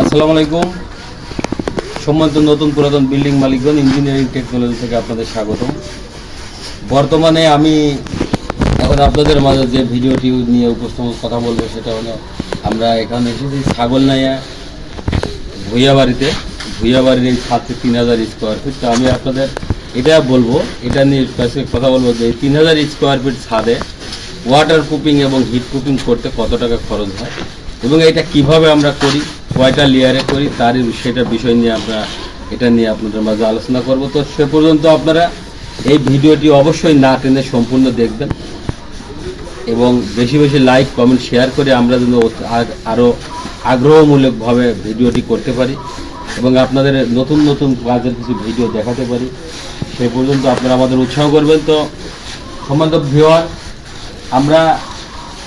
আসসালামু আলাইকুম। সম্মানিত নতুন পুরাতন বিল্ডিং মালিকগণ ইঞ্জিনিয়ারিং টেকনোলজি থেকে আপনাদের স্বাগতম। বর্তমানে আমি এখন আপনাদের মাঝে যে ভিডিওটি নিয়ে উপস্থাপন কথা বলব, সেটা হলো আমরা এখানে এসেছি ছাগল নাইয়া বাড়িতে ভুইয়া বাড়ির এই সাতশো তিন হাজার স্কোয়ার ফিট তো আমি আপনাদের এটা বলব, এটা নিয়ে কথা বলব যে তিন হাজার স্কোয়ার ফিট ছাদে ওয়াটার প্রুফিং এবং হিট প্রুফিং করতে কত টাকা খরচ হয় এবং এটা কীভাবে আমরা করি কয়টা লেয়ারে করি, তার সেটা বিষয় নিয়ে আমরা, এটা নিয়ে আপনাদের মাঝে আলোচনা করব। তো সে পর্যন্ত আপনারা এই ভিডিওটি অবশ্যই না টেনে সম্পূর্ণ দেখবেন এবং বেশি বেশি লাইক কমেন্ট শেয়ার করে আমরা যেন আরও আগ্রহমূলকভাবে ভিডিওটি করতে পারি এবং আপনাদের নতুন নতুন কাজের কিছু ভিডিও দেখাতে পারি। সেই পর্যন্ত আপনারা আমাদের উৎসাহ করবেন। তো সম্বন্ধ ভিওয়ার আমরা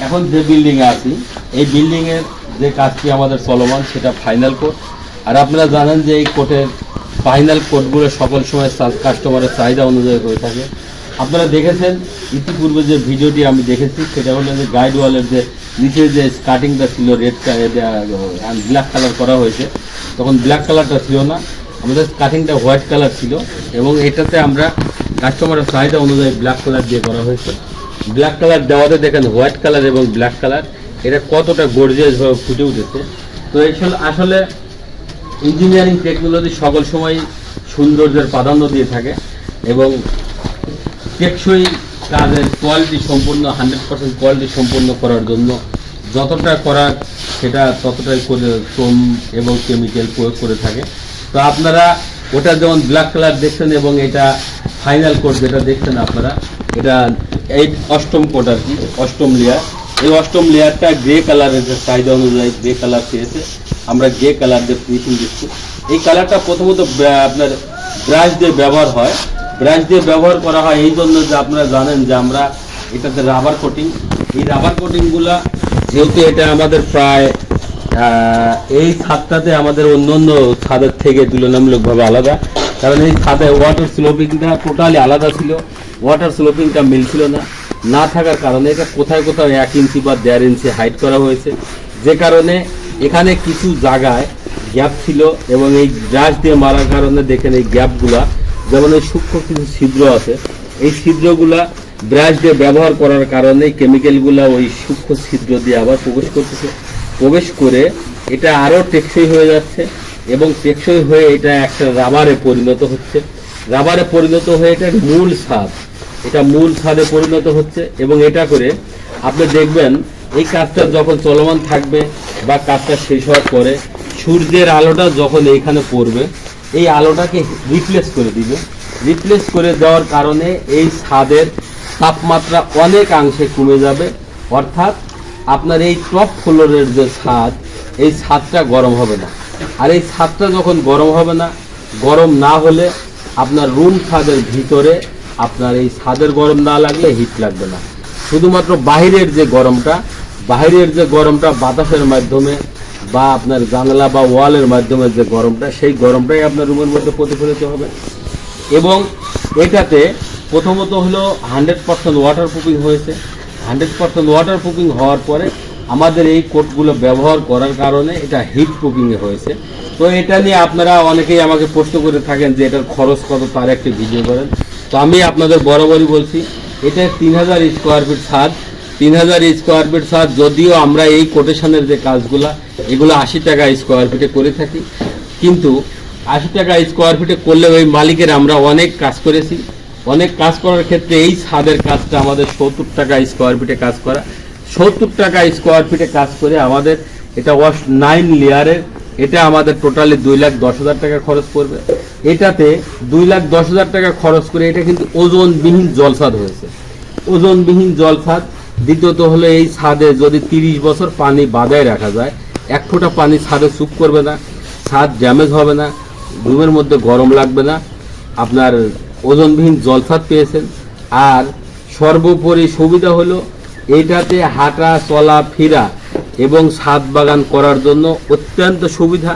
এখন যে বিল্ডিংয়ে আছি, এই বিল্ডিংয়ের যে কাজটি আমাদের চলমান সেটা ফাইনাল কোড আর আপনারা জানেন যে এই কোর্টের ফাইনাল কোডগুলো সকল সময় কাস্টমারের চাহিদা অনুযায়ী হয়ে থাকে। আপনারা দেখেছেন, ইতিপূর্বে যে ভিডিওটি আমি দেখেছি, সেটা হলো যে গাইড ওয়ালের যে নিচে যে স্কার্টিংটা ছিল রেড ব্ল্যাক কালার করা হয়েছে, তখন ব্ল্যাক কালারটা ছিল না। আমাদের কাটিংটা হোয়াইট কালার ছিল এবং এটাতে আমরা কাস্টমারের চাহিদা অনুযায়ী ব্ল্যাক কালার দিয়ে করা হয়েছে। ব্ল্যাক কালার দেওয়াতে দেখেন হোয়াইট কালার এবং ব্ল্যাক কালার এটা কতটা গর্জিয়াস ভাবে ফুটে উঠেছে। তো এইসব আসলে ইঞ্জিনিয়ারিং টেকনোলজি সকল সময় সৌন্দর্যের প্রাধান্য দিয়ে থাকে এবং টেকসই কাজের কোয়ালিটি সম্পূর্ণ হান্ড্রেড পার্সেন্ট কোয়ালিটি সম্পূর্ণ করার জন্য যতটা করার সেটা ততটাই করে শ্রম এবং কেমিক্যাল প্রয়োগ করে থাকে। তো আপনারা ওটা যেমন ব্ল্যাক কালার দেখছেন এবং এটা ফাইনাল কোড যেটা দেখছেন আপনারা, এটা এই অষ্টম কোড আর কি, অষ্টম লেয়ার এই অষ্টম লেয়ারটা গ্রে কালারের চাহিদা অনুযায়ী গ্রে কালার পেয়েছে। আমরা গ্রে কালার দিয়ে ফিনিশিং দিচ্ছি। এই কালারটা প্রথমত আপনার ব্রাশ দিয়ে ব্যবহার হয়। ব্রাশ দিয়ে ব্যবহার করা হয় এই জন্য যে আপনারা জানেন যে আমরা এটাতে রাবার কোটিং এই রাবার কোটিংগুলা যেহেতু এটা আমাদের প্রায় এই ছাদটাতে আমাদের অন্য অন্য ছাদের থেকে তুলনামূলকভাবে আলাদা। কারণ এই ছাদে ওয়াটার স্লোপিংটা টোটালি আলাদা ছিল। ওয়াটার স্লোপিংটা মিলছিল না। না থাকার কারণে এটা কোথায় কোথাও এক ইঞ্চি বা দেড় ইঞ্চি হাইট করা হয়েছে। যে কারণে এখানে কিছু জায়গায় গ্যাপ ছিল এবং এই ব্রাশ দিয়ে মারার কারণে দেখেন এই গ্যাপগুলা যেমন এই সূক্ষ্ম কিছু ছিদ্র আছে, এই ছিদ্রগুলা ব্রাশ দিয়ে ব্যবহার করার কারণে কেমিক্যালগুলা ওই সূক্ষ্ম ছিদ্র দিয়ে আবার প্রবেশ করতেছে। প্রবেশ করে এটা আরও টেকসই হয়ে যাচ্ছে এবং টেকসই হয়ে এটা একটা রাবারে পরিণত হচ্ছে। রাবারে পরিণত হয়ে এটা মূল স্বাদ এটা মূল স্বাদে পরিণত হচ্ছে এবং এটা করে আপনি দেখবেন এই কাজটা যখন চলমান থাকবে বা কাজটা শেষ হওয়ার পরে সূর্যের আলোটা যখন এইখানে পড়বে, এই আলোটাকে রিপ্লেস করে দিবে। রিপ্লেস করে দেওয়ার কারণে এই ছাদের তাপমাত্রা অনেকাংশে কমে যাবে। অর্থাৎ আপনার এই টপ ফ্লোরের যে ছাদ, এই ছাদটা গরম হবে না। আর এই ছাদটা যখন গরম হবে না, গরম না হলে আপনার রুম ছাদের ভিতরে আপনার এই ছাদের গরম না লাগলে হিট লাগবে না। শুধুমাত্র বাহিরের যে গরমটা, বাহিরের যে গরমটা বাতাসের মাধ্যমে বা আপনার জানলা বা ওয়ালের মাধ্যমে যে গরমটা, সেই গরমটাই আপনার রুমের মধ্যে প্রতিফলিত হবে। এবং এটাতে প্রথমত হলো হান্ড্রেড পার্সেন্ট ওয়াটার প্রুফিং হয়েছে। হান্ড্রেড পার্সেন্ট ওয়াটার প্রুফিং হওয়ার পরে আমাদের এই কোটগুলো ব্যবহার করার কারণে এটা হিট প্রুফিংয়ে হয়েছে। তো এটা নিয়ে আপনারা অনেকেই আমাকে প্রশ্ন করে থাকেন যে এটার খরচ কত, তার একটি ভিডিও করেন। তো আমি আপনাদের বরাবরই বলছি, এটা তিন হাজার স্কোয়ার ফিট ছাদ তিন হাজার স্কোয়ার ফিট ছাদ যদিও আমরা এই কোটেশনের যে কাজগুলা, এগুলো আশি টাকা স্কোয়ার ফিটে করে থাকি। কিন্তু আশি টাকা স্কোয়ার ফিটে করলে ওই মালিকের আমরা অনেক কাজ করেছি। অনেক কাজ করার ক্ষেত্রে এই ছাদের কাজটা আমাদের সত্তর টাকা স্কোয়ার ফিটে কাজ করা। সত্তর টাকা স্কোয়ার ফিটে কাজ করে আমাদের এটা ওয়াশ নাইন লেয়ারের এটা আমাদের টোটালি দুই লাখ দশ হাজার টাকা খরচ পড়বে। এটাতে দুই লাখ দশ হাজার টাকা খরচ করে এটা কিন্তু ওজনবিহীন জলসাদ হয়েছে। ওজনবিহীন জলফাদ দ্বিতীয়ত হলো এই ছাদে যদি তিরিশ বছর পানি বাদায় রাখা যায়, এক ফোঁটা পানি ছাদে চুপ করবে না, ছাদ ড্যামেজ হবে না, রুমের মধ্যে গরম লাগবে না, আপনার ওজনবিহীন জলসাদ পেয়েছেন। আর সর্বোপরি সুবিধা হলো এইটাতে হাঁটা, চলা, ফেরা এবং ছাদ বাগান করার জন্য অত্যন্ত সুবিধা।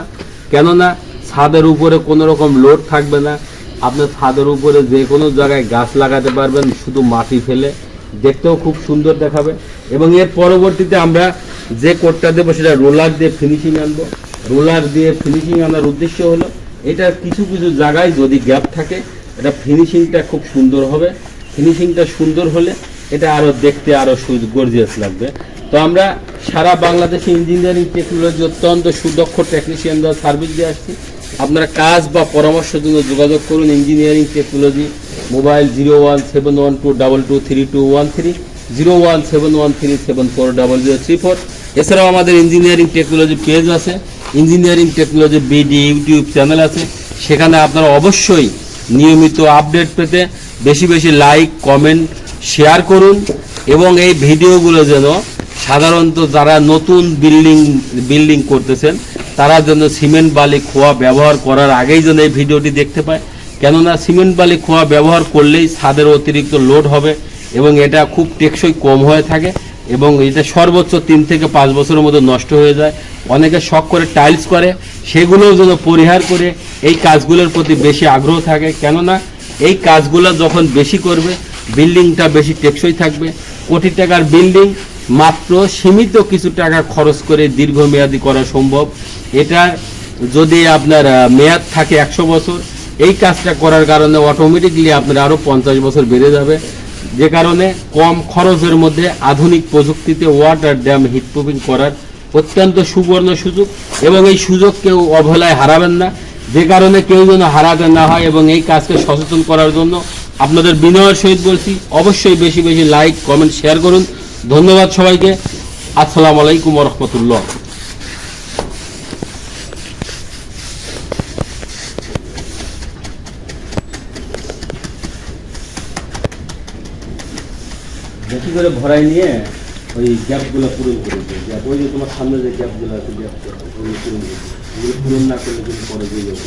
কেননা ছাদের উপরে কোনো রকম লোড থাকবে না। আপনার ছাদের উপরে যে কোনো জায়গায় গাছ লাগাতে পারবেন, শুধু মাটি ফেলে। দেখতেও খুব সুন্দর দেখাবে। এবং এর পরবর্তীতে আমরা যে কোটটা দেবো, সেটা রোলার দিয়ে ফিনিশিং আনব। রোলার দিয়ে ফিনিশিং আনার উদ্দেশ্য হলো, এটা কিছু কিছু জায়গায় যদি গ্যাপ থাকে, এটা ফিনিশিংটা খুব সুন্দর হবে। ফিনিশিংটা সুন্দর হলে এটা আরও দেখতে আরও গর্জিয়াস লাগবে। তো আমরা সারা বাংলাদেশে ইঞ্জিনিয়ারিং টেকনোলজি অত্যন্ত সুদক্ষ টেকনিশিয়ান দেওয়া সার্ভিস দিয়ে আসছি। আপনারা কাজ বা পরামর্শের জন্য যোগাযোগ করুন engineering technology mobile zero one seven one two double two three two one three zero one seven one three seven four double zero three four এছাড়াও আমাদের ইঞ্জিনিয়ারিং টেকনোলজি পেজ আছে engineering technology BD YouTube channel আছে। সেখানে আপনারা অবশ্যই নিয়মিত update পেতে বেশি বেশি লাইক কমেন্ট শেয়ার করুন এবং এই ভিডিওগুলো যেন সাধারণত যারা নতুন বিল্ডিং বিল্ডিং করতেছেন তারা যেন সিমেন্ট বালি খোয়া ব্যবহার করার আগেই যেন এই ভিডিওটি দেখতে পায়। কেননা সিমেন্ট বালি খোয়া ব্যবহার করলেই ছাদের অতিরিক্ত লোড হবে এবং এটা খুব টেকসই কম হয়ে থাকে এবং এটা সর্বোচ্চ তিন থেকে পাঁচ বছরের মধ্যে নষ্ট হয়ে যায়। অনেকে শখ করে টাইলস করে, সেগুলোও যেন পরিহার করে এই কাজগুলোর প্রতি বেশি আগ্রহ থাকে। কেননা এই কাজগুলো যখন বেশি করবে, বিল্ডিংটা বেশি টেকসই থাকবে। কোটি টাকার বিল্ডিং মাত্র সীমিত কিছু টাকা খরচ করে দীর্ঘমেয়াদী করা সম্ভব। এটা যদি আপনার মেয়াদ থাকে একশো বছর, এই কাজটা করার কারণে অটোমেটিকলি আপনার আরও পঞ্চাশ বছর বেড়ে যাবে। যে কারণে কম খরচের মধ্যে আধুনিক প্রযুক্তিতে ওয়াটার ড্যাম হিটপ্রুফিং করার অত্যন্ত সুবর্ণ সুযোগ এবং এই সুযোগ কেউ অবহেলায় হারাবেন না। যে কারণে কেউ যেন হারাতে না হয় এবং এই কাজকে সচেতন করার জন্য আপনাদের বিনয়ের সহিত বলছি, অবশ্যই বেশি বেশি লাইক কমেন্ট শেয়ার করুন। ধন্যবাদ সবাইকে। আসসালামু আলাইকুম রহমতুল্লাহ। বেশি করে ভরাই নিয়ে ওই গ্যাপগুলো পূরণ করে দিই। গ্যাপ, ওই যে তোমার সামনে যে গ্যাপগুলো আছে গ্যাপ পূরণ করে। ওগুলো পূরণ না করলে কিন্তু পরে দিয়ে যাবে।